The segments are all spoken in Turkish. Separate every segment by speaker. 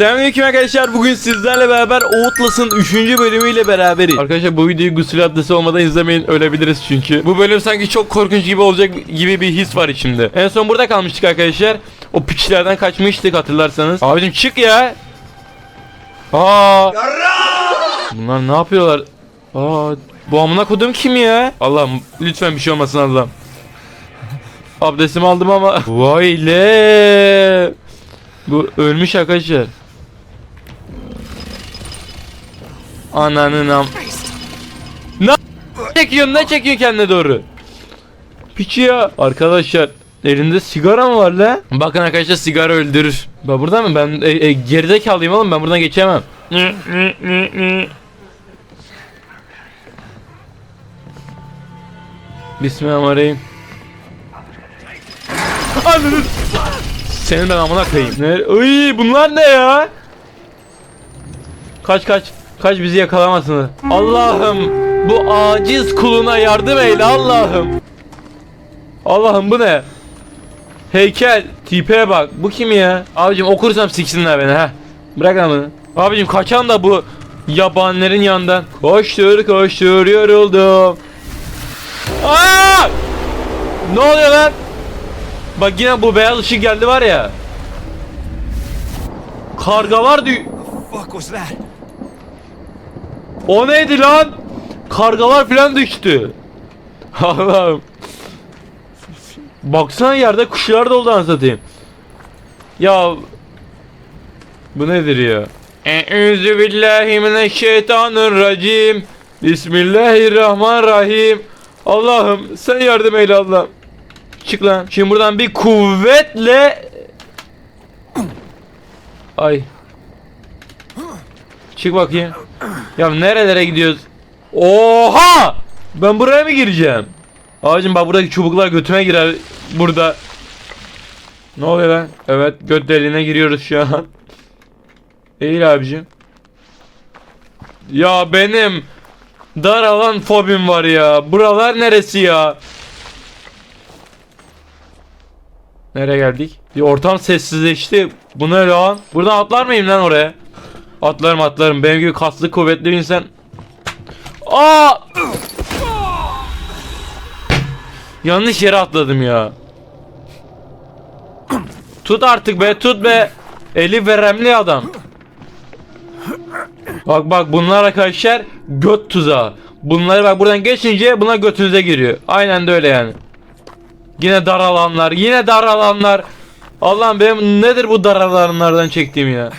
Speaker 1: Selamünaleyküm arkadaşlar. Bugün sizlerle beraber Outlast'ın 3. bölümüyle beraberiz. Arkadaşlar bu videoyu gusül adresi olmadan izlemeyin ölebiliriz çünkü. Bu bölüm sanki çok korkunç gibi olacak gibi bir his var içimde. En son burada kalmıştık arkadaşlar. O piçlerden kaçmıştık hatırlarsanız. Abicim çık ya. Aa. Bunlar ne yapıyorlar? Aa, bu amına kodum kim ya? Allah'ım lütfen bir şey olmasın Allah'ım. Abdestimi aldım ama. Vay le. Bu ölmüş arkadaşlar. Ananın am. Ne çekiyorsun ne çekiyorsun kendine doğru? Piçi ya. Arkadaşlar elinde sigara mı var la? Bakın arkadaşlar sigara öldürür. Ben burada mı? Ben e, e, geride kalayım oğlum ben buradan geçemem. Bismillahirrahmanirrahim. Anladın. Senin ben amına koyayım. Ne? Uy, bunlar ne ya? Kaç kaç. Kaç bizi yakalamasın. Allah'ım bu aciz kuluna yardım eyle Allah'ım. Allah'ım bu ne? Heykel, tipe bak. Bu kim ya? Abicim okursam siksinler beni ha. Bırak amını. Abicim kaçan da bu yabanilerin yanından. Koştur koştur yoruldum. Aa! Ne oluyor lan? Bak yine bu beyaz ışık geldi var ya.
Speaker 2: Fuck was that?
Speaker 1: O neydi lan? Kargalar falan düştü. Allah'ım. Baksana yerde kuşlar doldu anasını satayım. Ya bu nedir ya? Eûzü billahi mineşşeytanirracim. Bismillahirrahmanirrahim. Allah'ım sen yardım eyle Allah'ım. Çık lan. Şimdi buradan bir kuvvetle Ay. Çık bakayım. Ya nerelere gidiyoruz? Oha! Ben buraya mı gireceğim? Abicim bak buradaki çubuklar götüme girer burada. Ne oluyor lan? Evet göt deliğine giriyoruz şu an. Eğil abicim. Ya benim dar alan fobim var ya. Buralar neresi ya? Nereye geldik? Bir ortam sessizleşti. Bu ne lan? Buradan atlar mıyım lan oraya? Atlarım atlarım. Benim gibi kaslı kuvvetli bir insan. Aa! Yanlış yere atladım ya. Tut artık be, tut be. Eli veremli adam. Bak bak bunlar arkadaşlar göt tuzağı. Bunları bak buradan geçince buna götünüze giriyor. Aynen de öyle yani. Yine dar alanlar, yine dar alanlar. Allah'ım benim nedir bu dar alanlardan çektiğim ya?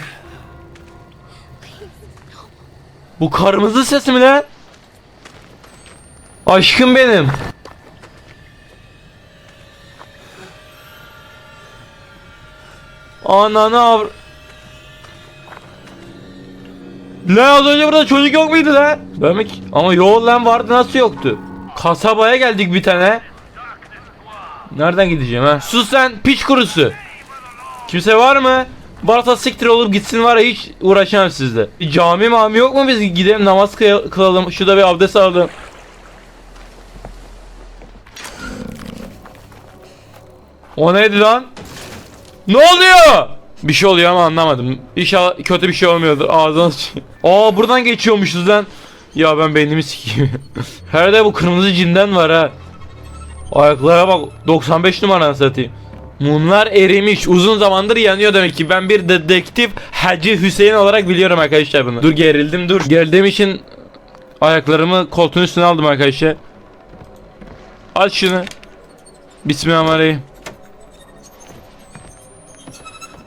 Speaker 1: Bu kırmızı ses mi lan? Aşkım benim. Ananı avr... Lan az önce burada çocuk yok muydu lan? Ben mi? Ama yoğun lan vardı nasıl yoktu? Kasabaya geldik bir tane. Nereden gideceğim ha? Sus sen piç kurusu. Kimse var mı? Varsa siktir olup gitsin var ya hiç uğraşamam sizle. Bir cami mami yok mu biz gidelim namaz kılalım. Şurada bir abdest alalım. O neydi lan? Ne oluyor? Bir şey oluyor ama anlamadım. İnşallah kötü bir şey olmuyordur. Ağzına. Aa buradan geçiyormuşuz lan. Ya ben beynimi sikeyim. Her de bu kırmızı cinden var ha. Ayaklara bak 95 numara satayım. Mumlar erimiş. Uzun zamandır yanıyor demek ki. Ben bir dedektif Hacı Hüseyin olarak biliyorum arkadaşlar bunu. Dur gerildim dur. Gerildiğim için ayaklarımı koltuğun üstüne aldım arkadaşlar. Aç şunu. Bismillahirrahmanirrahim.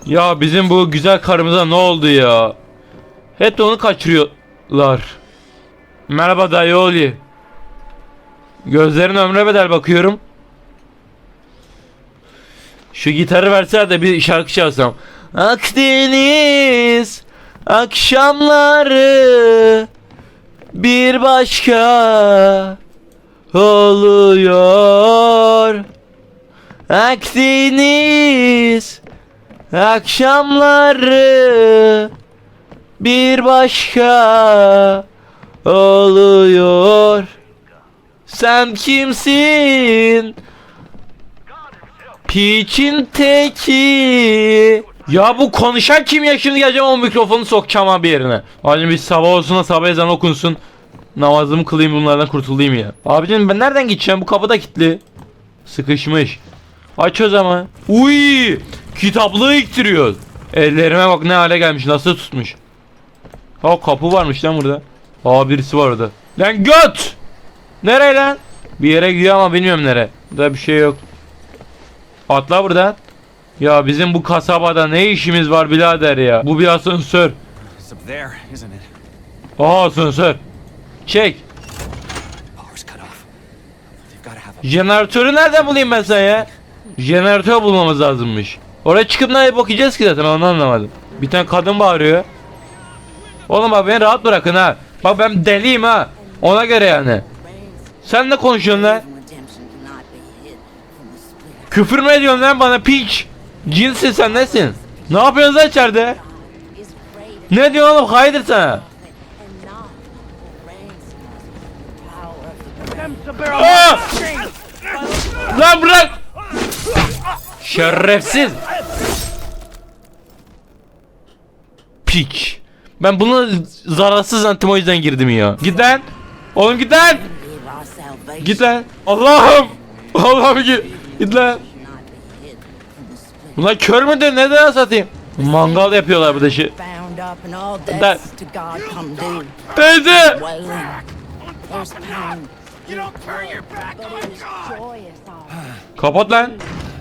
Speaker 1: Ya bizim bu güzel karımıza ne oldu ya? Hep de onu kaçırıyorlar. Merhaba dayı Gözlerin ömre bedel bakıyorum. Şu gitarı verseler de bir şarkı çalsam. Akdeniz akşamları bir başka oluyor. Akdeniz akşamları bir başka oluyor. Sen kimsin? Piçin teki Ya bu konuşan kim ya şimdi geleceğim o mikrofonu sokacağım abi yerine. Abicim bir sabah olsun da sabah ezanı okunsun. Namazımı kılayım bunlardan kurtulayım ya. Abicim ben nereden gideceğim bu kapı da kilitli. Sıkışmış. Aç o zaman. Uy! Kitaplığı iktiriyor. Ellerime bak ne hale gelmiş nasıl tutmuş. Ha kapı varmış lan burada. Aa birisi var orada. Lan göt! Nereye lan? Bir yere gidiyor ama bilmiyorum nere. Burada bir şey yok. Atla buradan. Ya bizim bu kasabada ne işimiz var birader ya. Bu bir asansör. Aha asansör. Çek. Jeneratörü nereden bulayım ben sen ya? Jeneratör bulmamız lazımmış. Oraya çıkıp nereye bakacağız ki zaten onu anlamadım. Bir tane kadın bağırıyor. Oğlum bak beni rahat bırakın ha. Bak ben deliyim ha. Ona göre yani. Sen ne konuşuyorsun lan? Küfür mü ediyorsun lan bana piç? Cinsin sen nesin? Ne yapıyorsun lan içeride? Ne diyorsun oğlum hayırdır sana? Aa! Lan bırak! Şerefsiz! Piç. Ben bunu zararsız zannettim o yüzden girdim ya. Git lan! Oğlum git lan! Git lan! Allah'ım! Allah'ım git! Git lan! Bunlar kör müdür? Ne de satayım? Mangal yapıyorlar
Speaker 3: God come due
Speaker 1: Teyze! Kapat lan.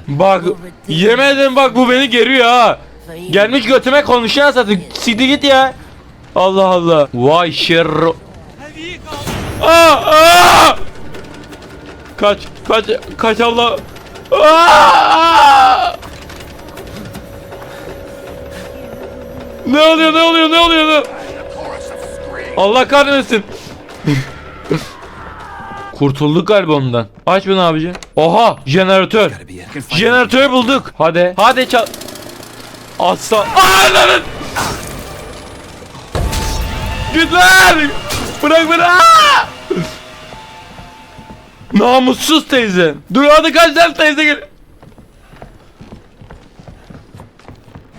Speaker 1: Bak yemedim bak bu beni geriyor ha. Gelmiş götüme konuşuyor zaten. Siktir git ya. Allah Allah. Vay şerro. Aa, aa! Kaç, kaç, kaç Allah. Ne oluyor, ne oluyor, ne oluyor? Ne? Allah kahretsin. Kurtulduk galiba ondan. Aç bunu abici. Oha, jeneratör. Jeneratörü bulduk. Hadi. Hadi çal. Aslan. Aa lan! Git! Bırak beni. Aa! Namussuz teyze. Hadi kaç lan teyze gel.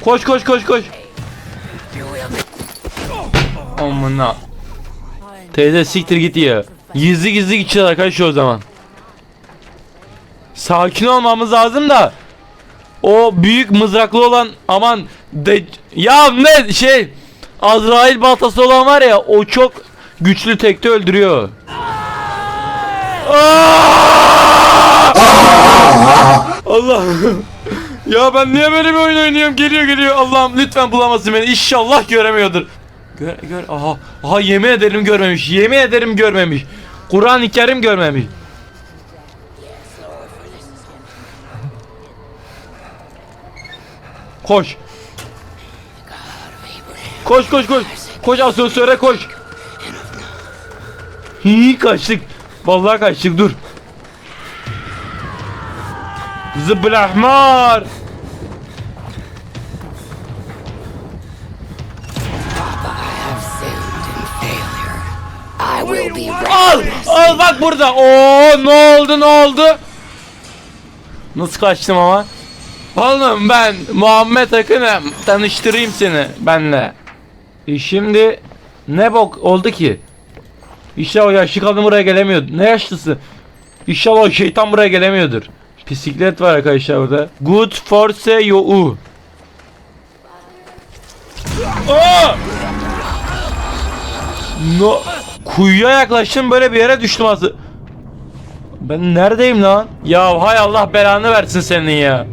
Speaker 1: Koş koş koş koş. Amına. Teyze siktir git ya. Gizli gizli gideceğiz arkadaşlar o zaman. Sakin olmamız lazım da. O büyük mızraklı olan aman de ya ne şey Azrail baltası olan var ya o çok güçlü tekte öldürüyor. Allah. ya ben niye böyle bir oyun oynuyorum? Geliyor geliyor. Allah'ım lütfen bulamasın beni. İnşallah göremiyordur. Gör, gör. Aha. Aha yemin ederim görmemiş. Yemin ederim görmemiş. Kur'an-ı Kerim görmemiş. Koş. Koş koş koş. Koş asansöre koş. Hi kaçtık. Vallahi kaçtık dur.
Speaker 3: Will be
Speaker 1: Al! Al bak burada. Oo ne oldu ne oldu? Nasıl kaçtım ama? Oğlum ben Muhammed Akın'ım. Tanıştırayım seni benle. E şimdi ne bok oldu ki? İnşallah o yaşlı kadın buraya gelemiyordu. Ne yaşlısı? İnşallah o şeytan buraya gelemiyordur. Bisiklet var arkadaşlar burada. Good force you. Aa! No. Kuyuya yaklaştım böyle bir yere düştüm aslında. Ben neredeyim lan? Ya hay Allah belanı versin senin ya.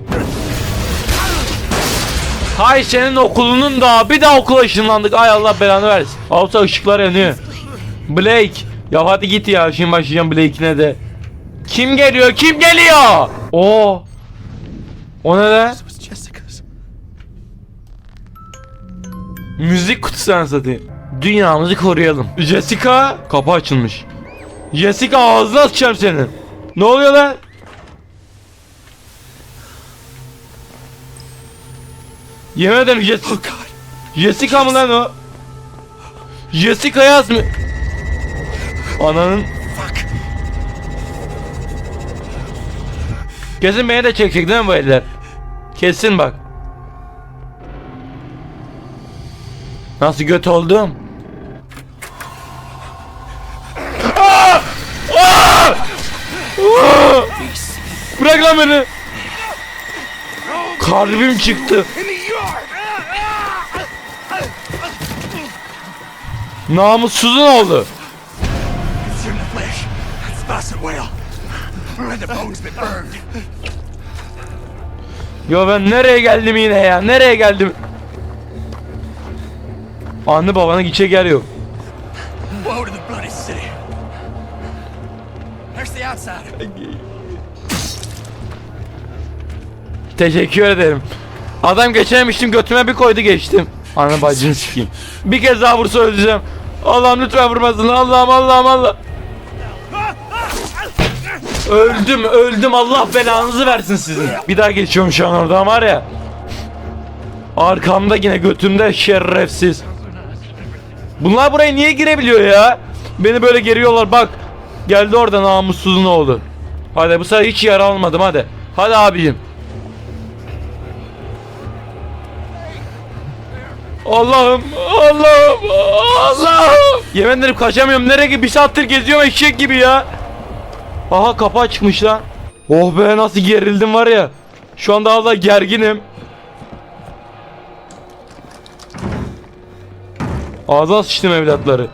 Speaker 1: Hay senin okulunun da bir daha okula ışınlandık. Ay Allah belanı versin. Alsa ışıklar yanıyor. Blake. Ya hadi git ya. Şimdi başlayacağım Blake'ine de. Kim geliyor? Kim geliyor? Oo. O ne lan? Müzik kutusu satayım. Dünyamızı koruyalım. Jessica kapı açılmış. Jessica ağzına sıçacağım senin. Ne oluyor lan? Yemin ederim Jessica.
Speaker 2: Oh God.
Speaker 1: Jessica mı lan o? Jessica yaz mı? Ananın
Speaker 2: Fuck.
Speaker 1: Kesin beni de çekecek değil mi bu eller? Kesin bak. Nasıl göt oldum? Aa! Aa! Aa! Bırak lan beni. Kalbim çıktı. Namussuzun oldu. Yo ben nereye geldim yine ya? Nereye geldim? Anne babana gidecek yer yok. Teşekkür ederim. Adam geçememiştim götüme bir koydu geçtim. Anne bacını sikeyim. Bir kez daha vursa öleceğim. Allah'ım lütfen vurmasın. Allah'ım Allah'ım Allah. Öldüm öldüm Allah belanızı versin sizin. Bir daha geçiyorum şu an oradan var ya. Arkamda yine götümde şerefsiz. Bunlar buraya niye girebiliyor ya? Beni böyle geriyorlar bak. Geldi orada namussuzun oğlu. Hadi bu sefer hiç yara almadım hadi. Hadi abicim. Allah'ım Allah'ım Allah'ım Yemin ederim kaçamıyorum nereye bir saattir geziyorum eşek gibi ya Aha kapı açmış lan Oh be nasıl gerildim var ya Şu anda Allah gerginim Ağzına sıçtım evlatları.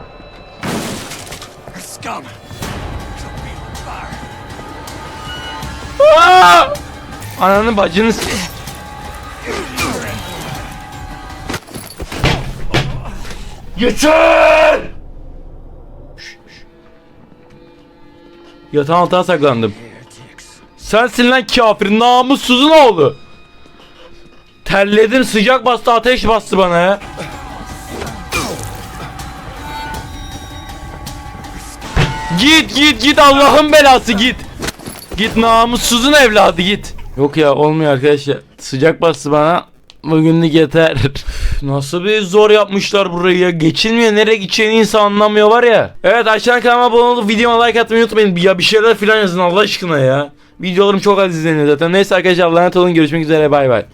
Speaker 1: Aa! Ananın bacını Yeter! Yatağın altına saklandım. Sensin lan kafir namussuzun oğlu. Terledim sıcak bastı ateş bastı bana ya. Git git git Allah'ın belası git. Git namussuzun evladı git. Yok ya olmuyor arkadaşlar. Sıcak bastı bana. Bugünlük yeter. Nasıl bir zor yapmışlar burayı ya. Geçilmiyor. Nereye gideceğini insan anlamıyor var ya. Evet aşağıdan kanalıma abone olup videoma like atmayı unutmayın. Ya bir şeyler filan yazın Allah aşkına ya. Videolarım çok az izleniyor zaten. Neyse arkadaşlar Allah'a emanet olun. Görüşmek üzere bay bay.